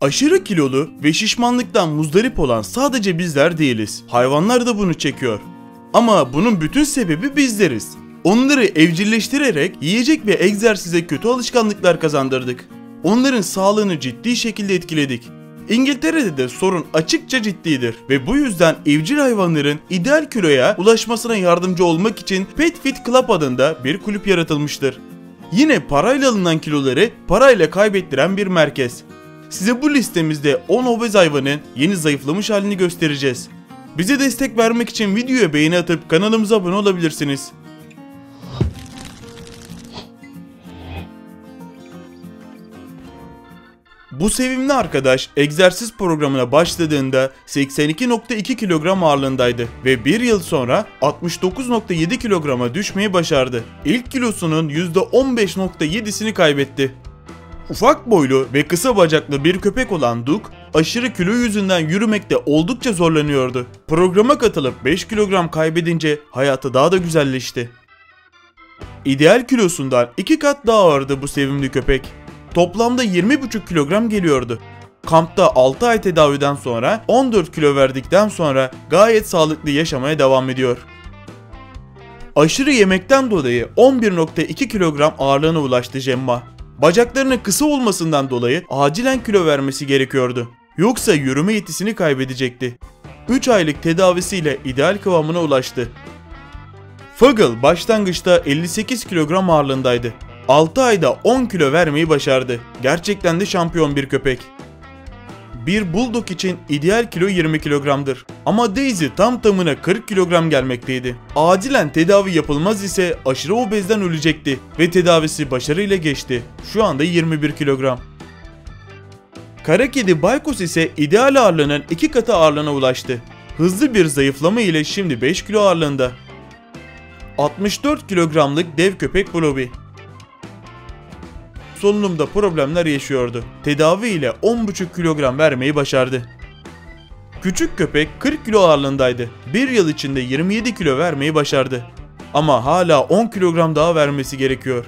Aşırı kilolu ve şişmanlıktan muzdarip olan sadece bizler değiliz. Hayvanlar da bunu çekiyor. Ama bunun bütün sebebi bizleriz. Onları evcilleştirerek yiyecek ve egzersize kötü alışkanlıklar kazandırdık. Onların sağlığını ciddi şekilde etkiledik. İngiltere'de de sorun açıkça ciddidir ve bu yüzden evcil hayvanların ideal kiloya ulaşmasına yardımcı olmak için Pet Fit Club adında bir kulüp yaratılmıştır. Yine parayla alınan kiloları parayla kaybettiren bir merkez. Size bu listemizde 10 obez hayvanın yeni zayıflamış halini göstereceğiz. Bize destek vermek için videoya beğeni atıp kanalımıza abone olabilirsiniz. Bu sevimli arkadaş egzersiz programına başladığında 82.2 kilogram ağırlığındaydı ve bir yıl sonra 69.7 kilograma düşmeyi başardı. İlk kilosunun %15.7'sini kaybetti. Ufak boylu ve kısa bacaklı bir köpek olan Duke, aşırı kilo yüzünden yürümekte oldukça zorlanıyordu. Programa katılıp 5 kilogram kaybedince hayatı daha da güzelleşti. İdeal kilosundan 2 kat daha ağırdı bu sevimli köpek. Toplamda 20,5 kilogram geliyordu. Kampta 6 ay tedaviden sonra 14 kilo verdikten sonra gayet sağlıklı yaşamaya devam ediyor. Aşırı yemekten dolayı 11.2 kilogram ağırlığına ulaştı Gemma. Bacaklarının kısa olmasından dolayı acilen kilo vermesi gerekiyordu. Yoksa yürüme yetisini kaybedecekti. 3 aylık tedavisiyle ideal kıvamına ulaştı. Fuggle başlangıçta 58 kilogram ağırlığındaydı. 6 ayda 10 kilo vermeyi başardı. Gerçekten de şampiyon bir köpek. Bir bulldog için ideal kilo 20 kilogramdır. Ama Daisy tam tamına 40 kilogram gelmekteydi. Acilen tedavi yapılmaz ise aşırı obezden ölecekti ve tedavisi başarıyla geçti. Şu anda 21 kilogram. Kara kedi Baykos ise ideal ağırlığının 2 katı ağırlığına ulaştı. Hızlı bir zayıflama ile şimdi 5 kilo ağırlığında. 64 kilogramlık dev köpek Blobby solunumda problemler yaşıyordu. Tedavi ile 10,5 kilogram vermeyi başardı. Küçük köpek 40 kilo ağırlığındaydı. Bir yıl içinde 27 kilo vermeyi başardı. Ama hala 10 kilogram daha vermesi gerekiyor.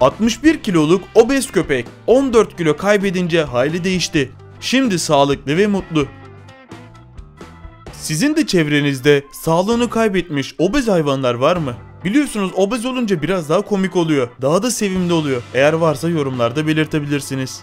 61 kiloluk obez köpek 14 kilo kaybedince hali değişti. Şimdi sağlıklı ve mutlu. Sizin de çevrenizde sağlığını kaybetmiş obez hayvanlar var mı? Biliyorsunuz obez olunca biraz daha komik oluyor. Daha da sevimli oluyor. Eğer varsa yorumlarda belirtebilirsiniz.